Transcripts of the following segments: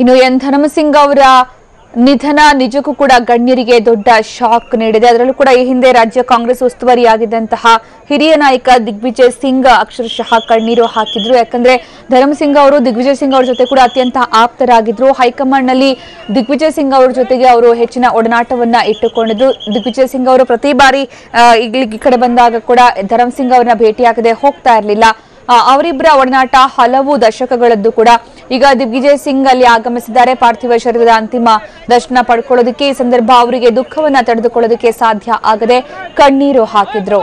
ಇನ್ನು ಎನ್ ಧರ್ಮಸಿಂಗ್ ಅವರ ನಿಧನ ನಿಜಕ್ಕೂ ಕೂಡ ಗಣ್ಯರಿಗೆ ದೊಡ್ಡ ಶಾಕ್ ನೀಡಿದೆ. ಅದರಲ್ಲೂ ಕೂಡ ಈ ಹಿಂದೆ ರಾಜ್ಯ ಕಾಂಗ್ರೆಸ್ ಉಸ್ತುವಾರಿಯಾಗಿದ್ದಂತಹ ಹಿರಿಯ ನಾಯಕ ದಿಗ್ವಿಜಯ್ ಸಿಂಗ್ ಅಕ್ಷರಶಃ ಕಣ್ಣೀರು ಹಾಕಿದ್ರು. ಯಾಕಂದ್ರೆ ಧರ್ಮಸಿಂಗ್ ಅವರು, ದಿಗ್ವಿಜಯ್ ಸಿಂಗ್ ಅವ್ರ ಜೊತೆ ಕೂಡ ಅತ್ಯಂತ ಆಪ್ತರಾಗಿದ್ರು. ಹೈಕಮಾಂಡ್ನಲ್ಲಿ ದಿಗ್ವಿಜಯ್ ಸಿಂಗ್ ಅವರ ಜೊತೆಗೆ ಅವರು ಹೆಚ್ಚಿನ ಒಡನಾಟವನ್ನ ಇಟ್ಟುಕೊಂಡಿದ್ರು. ದಿಗ್ವಿಜಯ್ ಸಿಂಗ್ ಅವರು ಪ್ರತಿ ಬಾರಿ ಈ ಕಡೆ ಬಂದಾಗ ಕೂಡ ಧರ್ಮಸಿಂಗ್ ಅವರನ್ನ ಭೇಟಿಯಾಗದೆ ಹೋಗ್ತಾ ಇರಲಿಲ್ಲ. ಅವರಿಬ್ಬರ ಒಡನಾಟ ಹಲವು ದಶಕಗಳದ್ದು ಕೂಡ. ಈಗ ದಿಗ್ವಿಜಯ್ ಸಿಂಗ್ ಅಲ್ಲಿ ಆಗಮಿಸಿದ್ದಾರೆ. ಪಾರ್ಥಿವ ಶರೀರದ ಅಂತಿಮ ದರ್ಶನ ಪಡ್ಕೊಳ್ಳೋದಕ್ಕೆ ಈ ಸಂದರ್ಭ ಅವರಿಗೆ ದುಃಖವನ್ನ ತಡೆದುಕೊಳ್ಳೋದಕ್ಕೆ ಸಾಧ್ಯ ಆಗದೆ ಕಣ್ಣೀರು ಹಾಕಿದ್ರು.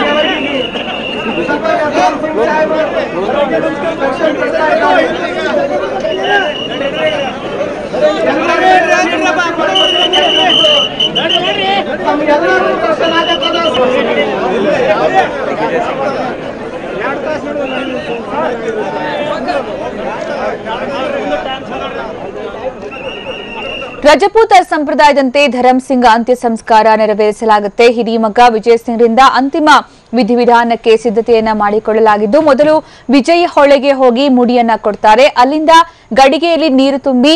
ರಜಪೂತ ಸಂಪ್ರದಾಯದಂತೆ ಧರಂ ಸಿಂಗ್ ಅಂತ್ಯ ಸಂಸ್ಕಾರ ನೆರವೇರಿಸಲಾಗುತ್ತೆ. ಹಿರಿಯ ಮಗ ವಿಜಯ್ ಸಿಂಗ್ರಿಂದ ಅಂತಿಮ ವಿಧಿವಿಧಾನಕ್ಕೆ ಸಿದ್ಧತೆಯನ್ನ ಮಾಡಿಕೊಳ್ಳಲಾಗಿದ್ದು, ಮೊದಲು ವಿಜಯ್ ಹೊಳೆಗೆ ಹೋಗಿ ಮುಡಿಯನ್ನ ಕೊಡ್ತಾರೆ. ಅಲ್ಲಿಂದ ಗಡಿಗೆಯಲ್ಲಿ ನೀರು ತುಂಬಿ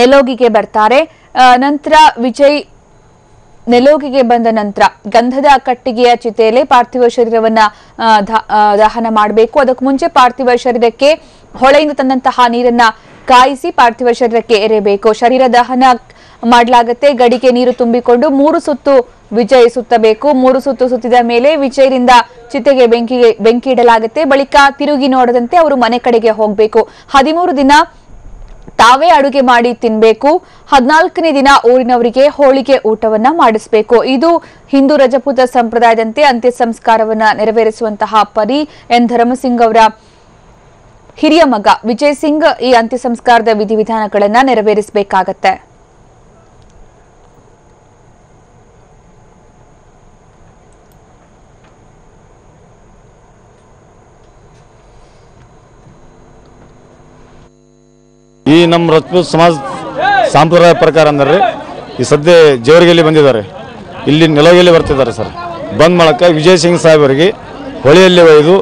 ನೆಲೋಗಿಗೆ ಬರ್ತಾರೆ. ನಂತರ ವಿಜಯ್ ನೆಲೋಗಿಗೆ ಬಂದ ನಂತರ ಗಂಧದ ಕಟ್ಟಿಗೆಯ ಚಿತೆಯಲ್ಲಿ ಪಾರ್ಥಿವ ಶರೀರವನ್ನ ದಹನ ಮಾಡಬೇಕು. ಅದಕ್ಕೂ ಮುಂಚೆ ಪಾರ್ಥಿವ ಶರೀರಕ್ಕೆ ಹೊಳೆಯಿಂದ ತಂದಂತಹ ನೀರನ್ನ ಕಾಯಿಸಿ ಪಾರ್ಥಿವ ಶರೀರಕ್ಕೆ ಎರೆಯಬೇಕು ಶರೀರ ದಹನ ಮಾಡಲಾಗುತ್ತೆ. ಗಡಿಗೆ ನೀರು ತುಂಬಿಕೊಂಡು ಮೂರು ಸುತ್ತು ವಿಜಯ್ ಸುತ್ತಬೇಕು. ಮೂರು ಸುತ್ತು ಸುತ್ತಿದ ಮೇಲೆ ವಿಜಯ್ರಿಂದ ಚಿತೆಗೆ ಬೆಂಕಿಗೆ, ಬೆಂಕಿ ಇಡಲಾಗುತ್ತೆ. ಬಳಿಕ ತಿರುಗಿ ನೋಡದಂತೆ ಅವರು ಮನೆ ಕಡೆಗೆ ಹೋಗಬೇಕು. ಹದಿಮೂರು ದಿನ ತಾವೇ ಅಡುಗೆ ಮಾಡಿ ತಿನ್ಬೇಕು. ಹದಿನಾಲ್ಕನೇ ದಿನ ಊರಿನವರಿಗೆ ಹೋಳಿಗೆ ಊಟವನ್ನ ಮಾಡಿಸಬೇಕು. ಇದು ಹಿಂದೂ ರಜಪೂತ ಸಂಪ್ರದಾಯದಂತೆ ಅಂತ್ಯ ಸಂಸ್ಕಾರವನ್ನ ನೆರವೇರಿಸುವಂತಹ ಪರಿ ಎನ್ ಧರ್ಮಸಿಂಗ್ ಅವರ ಹಿರಿಯ ಮಗ. ವಿಜಯ್ ಸಿಂಗ್ ಈ ಅಂತ್ಯ ಸಂಸ್ಕಾರದ ವಿಧಿವಿಧಾನಗಳನ್ನ ನೆರವೇರಿಸಬೇಕಾಗತ್ತೆ. ಈ ನಮ್ಮ ರಜಪೂತ್ ಸಮಾಜ ಸಾಂಪ್ರದಾಯ ಪ್ರಕಾರ ಅಂದರೆ, ಈ ಸದ್ಯ ಜೇವರಿಗೆಯಲ್ಲಿ ಬಂದಿದ್ದಾರೆ. ಇಲ್ಲಿ ನೆಲವಿಯಲ್ಲಿ ಬರ್ತಿದ್ದಾರೆ ಸರ್. ಬಂದ್ ಮಾಡಕ್ಕೆ ವಿಜಯ್ ಸಿಂಗ್ ಸಾಹೇಬರಿಗೆ ಹೊಳೆಯಲ್ಲಿ ಒಯ್ದು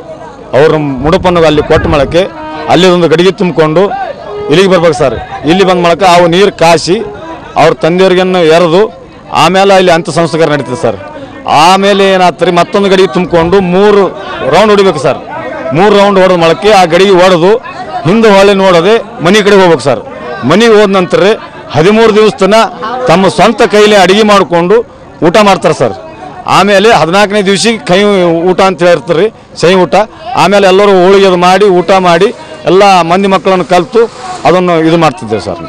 ಅವ್ರ ಮುಡುಪನ್ನು ಅಲ್ಲಿ ಕೊಟ್ಟು ಮಾಡೋಕ್ಕೆ ಅಲ್ಲಿ ಒಂದು ಗಡಿಗೆ ತುಂಬಿಕೊಂಡು ಇಲ್ಲಿಗೆ ಬರ್ಬೇಕು ಸರ್. ಇಲ್ಲಿ ಬಂದ್ ಮಾಡಕ್ಕೆ ಅವು ನೀರು ಕಾಸಿ ಅವ್ರ ತಂದೆಯವ್ರಿಗನ್ನು ಎರೆದು ಆಮೇಲೆ ಅಲ್ಲಿ ಅಂತ ಸಂಸ್ಕಾರ ನಡೀತದೆ ಸರ್. ಆಮೇಲೆ ಏನಾಗ್ತಾರೆ ಮತ್ತೊಂದು ಗಡಿಗೆ ತುಂಬಿಕೊಂಡು ಮೂರು ರೌಂಡ್ ಹೊಡಿಬೇಕು ಸರ್. ಮೂರು ರೌಂಡ್ ಹೊಡೆದ ಮಾಡಕ್ಕೆ ಆ ಗಡಿಗೆ ಹೊಡೆದು ಹಿಂದೆ ಹೊಳೆ ನೋಡದೆ ಮನೆ ಕಡೆ ಹೋಗ್ಬೇಕು ಸರ್. ಮನೆಗೆ ಹೋದ ನಂತರ ಹದಿಮೂರು ದಿವಸ ತಮ್ಮ ಸ್ವಂತ ಕೈಲಿ ಅಡಿಗೆ ಮಾಡಿಕೊಂಡು ಊಟ ಮಾಡ್ತಾರೆ ಸರ್. ಆಮೇಲೆ ಹದಿನಾಲ್ಕನೇ ದಿವಸಿಗೆ ಕೈ ಊಟ ಅಂತ ಹೇಳ್ತಾರೆ ಸೈ ಊಟ. ಆಮೇಲೆ ಎಲ್ಲರೂ ಹೋಳಿಗೆ ಅದು ಮಾಡಿ, ಊಟ ಮಾಡಿ ಎಲ್ಲ ಮಂದಿ ಮಕ್ಕಳನ್ನು ಕಲಿತು ಅದನ್ನು ಇದು ಮಾಡ್ತಿದ್ದೇವೆ ಸರ್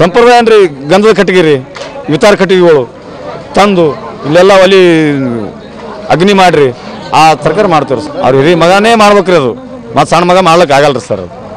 ಸಂಪ್ರದಾಯ ಅಂದ್ರೆ ಗಂಧದ ಕಟ್ಟಿಗೆ ರೀ, ವಿತಾರ ಕಟ್ಟಿಗೆಗಳು ತಂದು ಇಲ್ಲೆಲ್ಲ ಒಲಿ ಅಗ್ನಿ ಮಾಡ್ರಿ ಆ ತರಕಾರಿ ಮಾಡ್ತೀವಿ ಸರ್. ಅವ್ರ ಹಿರಿಯ ಮಗನೇ ಮಾಡ್ಬೇಕ್ರಿ ಅದು. ಮತ್ತು ಸಣ್ಣ ಮಗ ಮಾಡ್ಲಿಕ್ಕೆ ಆಗಲ್ಲ ರೀ ಸರ್ ಅದು.